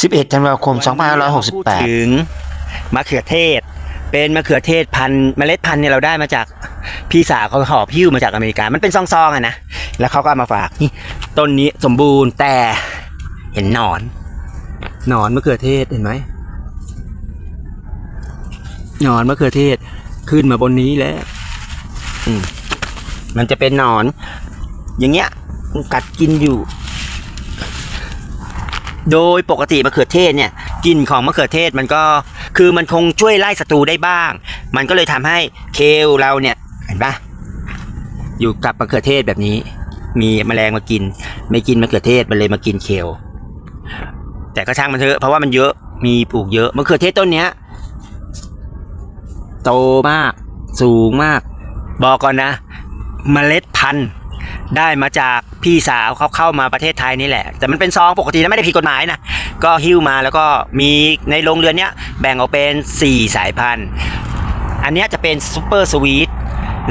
11ธันวาคม2568 ถึงมะเขือเทศ เป็นมะเขือเทศพันธุ์เมล็ดพันธุ์เนี่ยเราได้มาจากพี่สาวเขาหอบพิ้วมาจากอเมริกา มันเป็นซองๆอะนะ แล้วเขาก็เอามาฝากนี่ต้นนี้สมบูรณ์แต่เห็นหนอน หนอนมะเขือเทศเห็นไหมหนอนมะเขือเทศขึ้นมาบนนี้แล้วอืมมันจะเป็นหนอน อย่างเงี้ยมันกัดกินอยู่ โดยปกติมะเขือเทศเนี่ยกลิ่นของมะเขือเทศมันก็คือมันคงช่วยไล่ศัตรูได้บ้าง มันก็เลยทำให้เคลเราเนี่ยเห็นปะอยู่กับมะเขือเทศแบบนี้ มีแมลงมากิน ไม่กินมะเขือเทศมันเลยมากินเคลแต่ก็ช่างมันเถอะเพราะว่ามันเยอะมีปลูกเยอะมะเขือเทศต้นเนี้ยโตมาก สูงมาก บอกก่อนนะเมล็ดพันธุ์ ได้มาจากพี่สาวเขาเข้ามาประเทศไทยนี่แหละ แต่มันเป็นซองปกตินะไม่ได้ผิดกฎหมายนะ ก็หิ้วมาแล้วก็มีในโรงเรือนเนี้ยแบ่งออกเป็น 4 สายพันธุ์ อันนี้จะเป็นซูเปอร์สวีท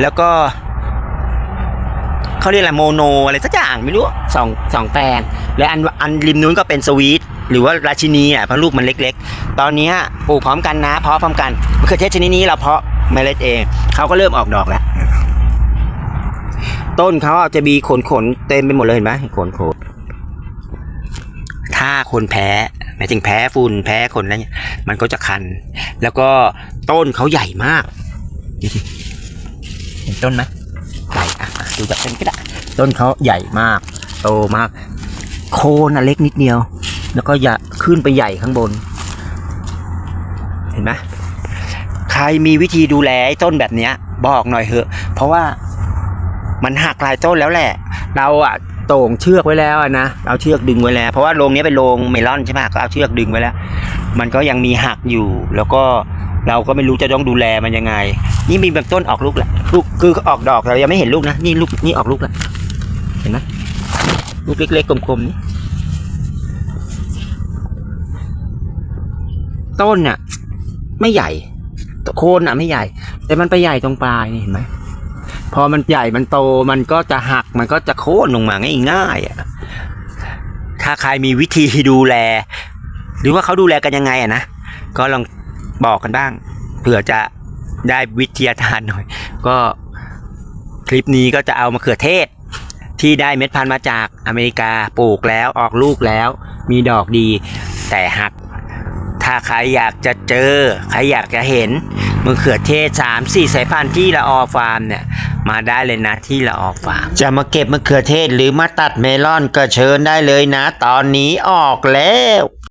แล้วก็เขาเรียกอะไรโมโนอะไรสักอย่างไม่รู้สองสองแปลงและอันอันริมนู้นก็เป็นสวีทหรือว่าราชินีอะเพราะลูกมันเล็ก ๆ ตอนนี้ปลูกพร้อมกันนะเพาะพร้อมกันมะเขือเทศชนิดนี้เราเพาะเมล็ดเองเขาก็เริ่มออกดอกแล้ว ต้นเขาจะมีขนขนเต็มไปหมดเลยเห็นไหมขนขนถ้าคนแพ้หมายถึงแพ้ฝุ่นแพ้ขนอะไรเนี่ยมันก็จะคัน แล้วก็ต้นเขาใหญ่มากเห็นต้นไหมใหญ่อะอะดูแบบนี้ก็ได้ต้นเขาใหญ่มาก โตมาก โคนอะเล็กนิดเดียว แล้วก็อย่าขึ้นไปใหญ่ข้างบน เห็นไหมใครมีวิธีดูแลต้นแบบเนี้ย บอกหน่อยเถอะ เพราะว่า มันหักหลายต้นแล้วแหละ เราอะโต่งเชือกไว้แล้วอะนะเอาเชือกดึงไว้แล้ว เพราะว่าโรงนี้เป็นโรงเมลอนใช่ไหมก็เอาเชือกดึงไว้แล้ว มันก็ยังมีหักอยู่ แล้วก็เราก็ไม่รู้จะต้องดูแลมันยังไง นี่มีบางต้นออกลูกแล้วลูกคือออกดอกเรายังไม่เห็นลูกนะนี่ลูกนี่ออกลูกแล้วเห็นไหมลูกเล็กๆกลมๆนี่ต้นน่ะ ไม่ใหญ่โคนอะไม่ใหญ่ แต่มันไปใหญ่ตรงปลายนี่เห็นไหม พอมันใหญ่มันโตมันก็จะหักมันก็จะโค่นลงมาง่ายๆถ้าใครมีวิธีดูแล หรือว่าเขาดูแลกันยังไงอะนะก็ลองบอกกันบ้างเผื่อจะได้วิทยาทานหน่อย ก็คลิปนี้ก็จะเอามะเขือเทศ ที่ได้เม็ดพันธุ์มาจากอเมริกาปลูกแล้วออกลูกแล้ว มีดอกดีแต่หัก ถ้าใครอยากจะเจอ ใครอยากจะเห็นมะเขือเทศสามสี่สายพันธุ์ที่ละออฟาร์มเนี่ย มาได้เลยนะที่ละออฟาร์มจะมาเก็บมะเขือเทศหรือมาตัดเมลอนก็เชิญได้เลยนะ ตอนนี้ออกแล้ว